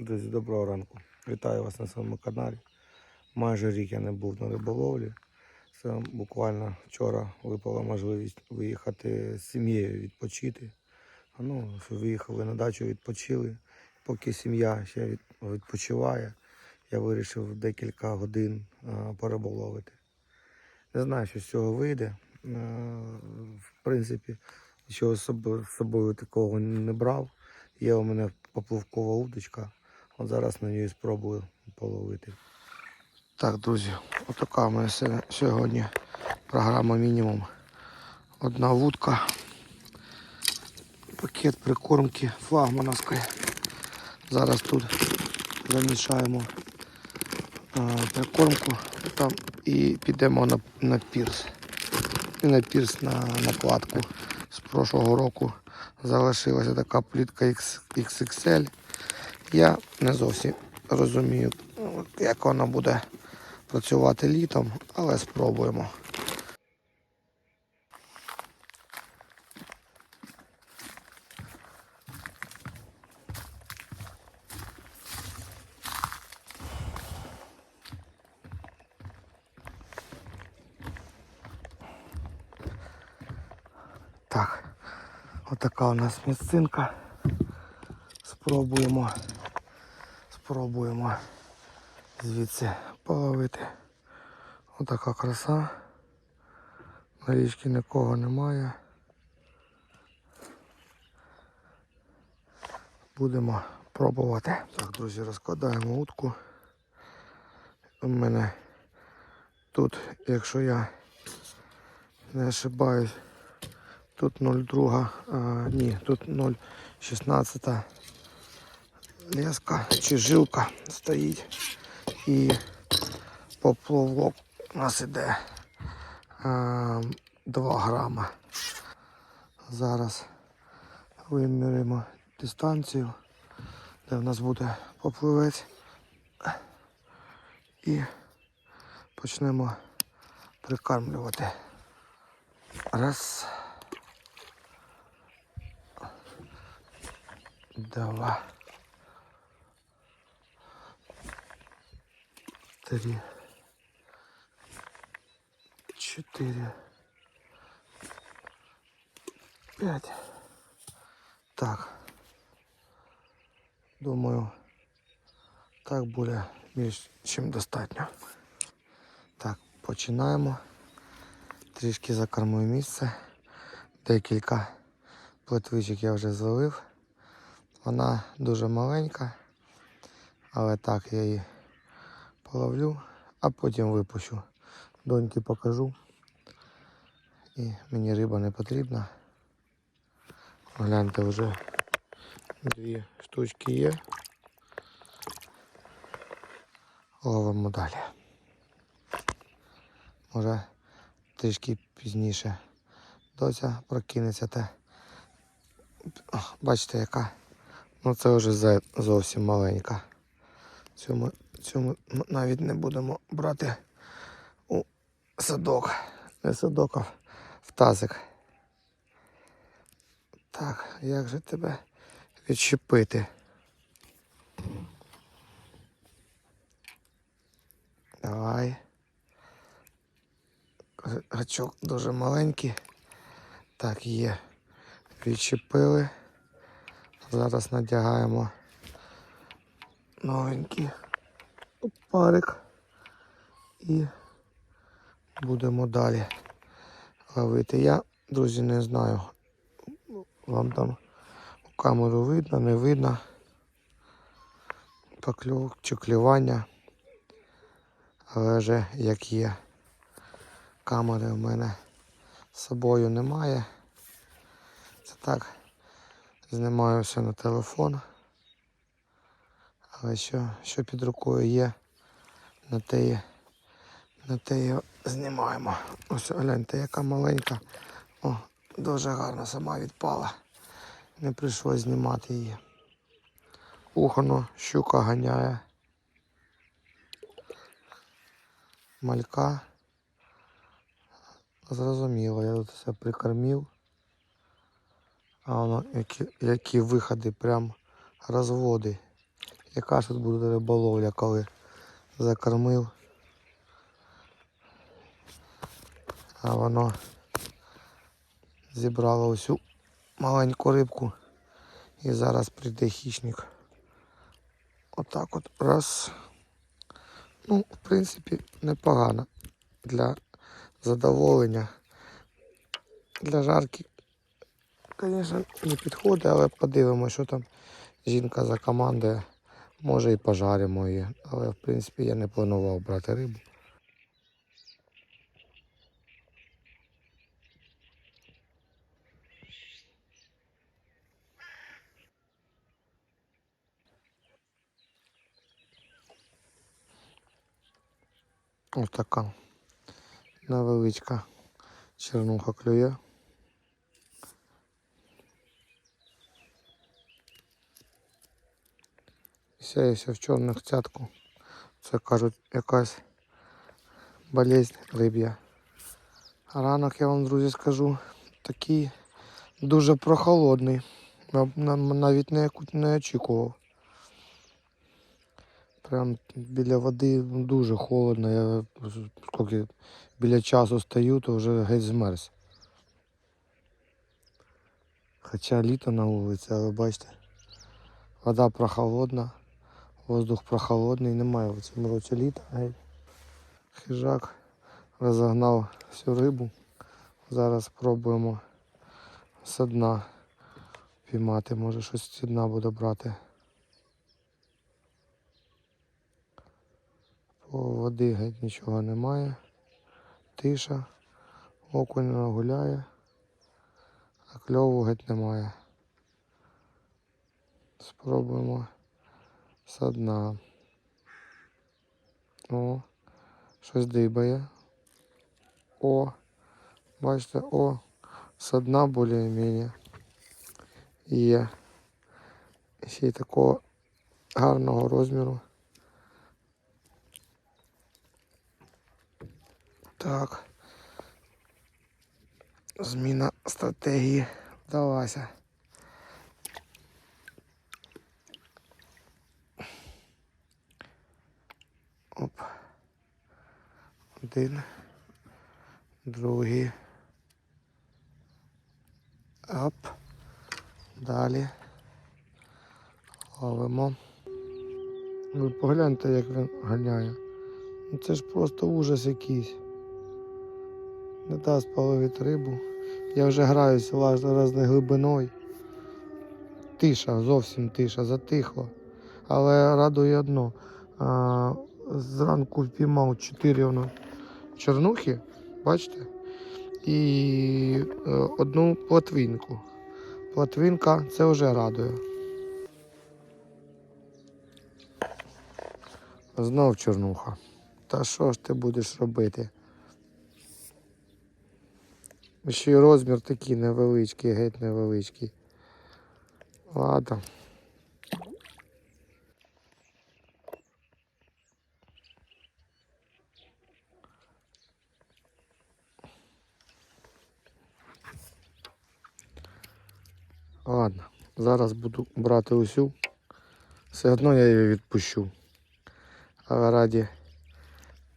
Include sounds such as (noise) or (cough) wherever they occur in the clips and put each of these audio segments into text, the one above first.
Друзі, доброго ранку. Вітаю вас на своєму каналі. Майже рік я не був на риболовлі. Це буквально вчора випала можливість виїхати з сім'єю відпочити. Ну, виїхали на дачу, відпочили. Поки сім'я ще відпочиває, я вирішив декілька годин а, пориболовити. Не знаю, що з цього вийде. В принципі, нічого з собою такого не брав. Є у мене поплавкова удочка. От зараз на ній спробую половити. Так, друзі, отака у мене сьогодні програма мінімум. Одна вудка, пакет прикормки флагмановської. Зараз тут замішаємо прикормку там, і підемо на, на пірс. І на пірс на накладку. З прошлого року залишилася така плітка XXL. Я не зовсім розумію, як вона буде працювати літом, але спробуємо. Так, отака у нас місцинка. Спробуємо. Спробуємо звідси половити. Отака краса. На річці нікого немає. Будемо пробувати. Так, друзі, розкладаємо утку. У мене тут, якщо я не ошибаюсь, тут 0,2, а, ні, тут 0,16 леска чи жилка стоїть. І поплавок у нас іде а, 2 грама. Зараз виміряємо дистанцію, де в нас буде попливець. І почнемо прикармлювати. Раз. Два. Три. Четыре. П'ять. Так. Думаю, так буде більш чим достатньо. Так, починаємо. Трішки закормую місце. Декілька плотвичок я вже зловив. Вона дуже маленька, але так я її половлю, а потім випущу. Доньки покажу. І мені риба не потрібна. Гляньте, вже дві штучки є. Ловимо далі. Може трішки пізніше доця прокинеться та бачите яка. Ну це вже зовсім маленька. Ми м- навіть не будемо брати у садок. Не садок, а в тазик. Так, як же тебе відщепити? Давай. Гачок дуже маленький. Так, є. Відчепили. Зараз надягаємо новенький парик і будемо далі ловити. Я, друзі, не знаю. Вам там у камеру видно, не видно. Покльовок чи клювання. Але вже як є. Камери в мене з собою немає. Це так. Знімаю все на телефон. Але що, що під рукою є, на те, і- на те і знімаємо. Ось гляньте, яка маленька. О, дуже гарно сама відпала. Не прийшлось знімати її. Ухоно, щука ганяє. Малька. Зрозуміло, я тут все прикормив. А воно які, які виходи, прям розводи. Яка ж тут буде риболовля, коли закормив. А воно зібрало усю маленьку рибку. І зараз прийде хищник. Отак от раз. Ну, в принципі, непогано для задоволення. Для жарки, звісно, не підходить, але подивимося, що там жінка за командою. Може і пожаримо її. Але в принципі я не планував брати рибу. Ось така невеличка чернуха клює. Сяється в чорних цятку. Це кажуть якась болезнь риб'я. Ранок я вам, друзі, скажу, такий дуже прохолодний. Навіть не, не очікував. Прям біля води дуже холодно. Я скільки біля часу стою, то вже геть змерз. Хоча літо на вулиці, але бачите, вода прохолодна, воздух прохолодний, немає в цьому році літа. Хижак розогнав всю рибу. Зараз спробуємо з дна піймати. Може щось з дна буде брати. По води геть нічого немає. Тиша. Окунь гуляє. А кльову геть немає. Спробуємо з дна. О, щось дибає. О, бачите, о, з дна більш-менш є. Ще й такого гарного розміру. Так. Зміна стратегії вдалася. Один. Другий. Оп. Далі. Ловимо. Ви погляньте, як він ганяє. Ну це ж просто ужас якийсь. Не дасть половити рибу. Я вже граюся разної глибиною. Тиша, зовсім тиша, затихло. Але радує одно. Зранку впіймав 4 воно чорнухи, бачите? І е, одну плотвинку. Плотвинка це вже радує. Знов чорнуха. Та що ж ти будеш робити? Ще й розмір такий невеличкий, геть невеличкий. Ладно. Ладно, зараз буду брати усю. Все одно я її відпущу. Але раді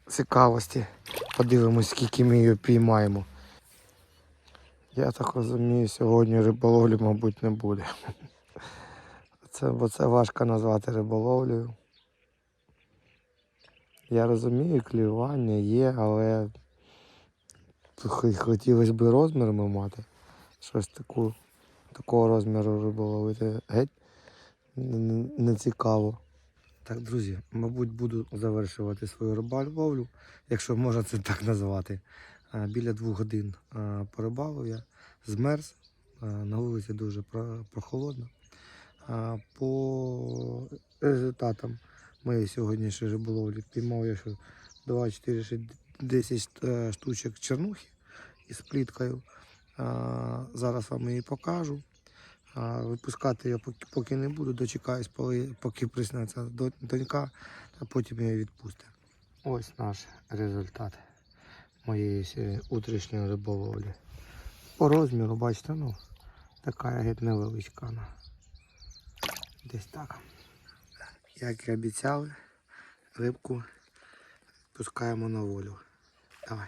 цікавості подивимось, скільки ми її піймаємо. Я так розумію, сьогодні риболовлі, мабуть, не буде. (laughs) Це, бо це важко назвати риболовлею. Я розумію, клювання є, але хотілося б розмірами мати. Щось таку, такого розміру рибу ловити геть не, цікаво. Так, друзі, мабуть, буду завершувати свою рибаловлю, якщо можна це так назвати. Біля двох годин порибалив я, змерз. На вулиці дуже про- прохолодно. По результатам моєї сьогоднішньої риболовлі піймав я що 2, 4, 6, 10 е, штучок чернухи із пліткою. Зараз вам її покажу. Випускати я поки, не буду, дочекаюсь, поки, приснеться донька, а потім її відпустить. Ось наш результат моєї утрішньої риболовлі. По розміру, бачите, ну, така геть невеличка вона. Десь так. Як і обіцяли, рибку пускаємо на волю. Давай.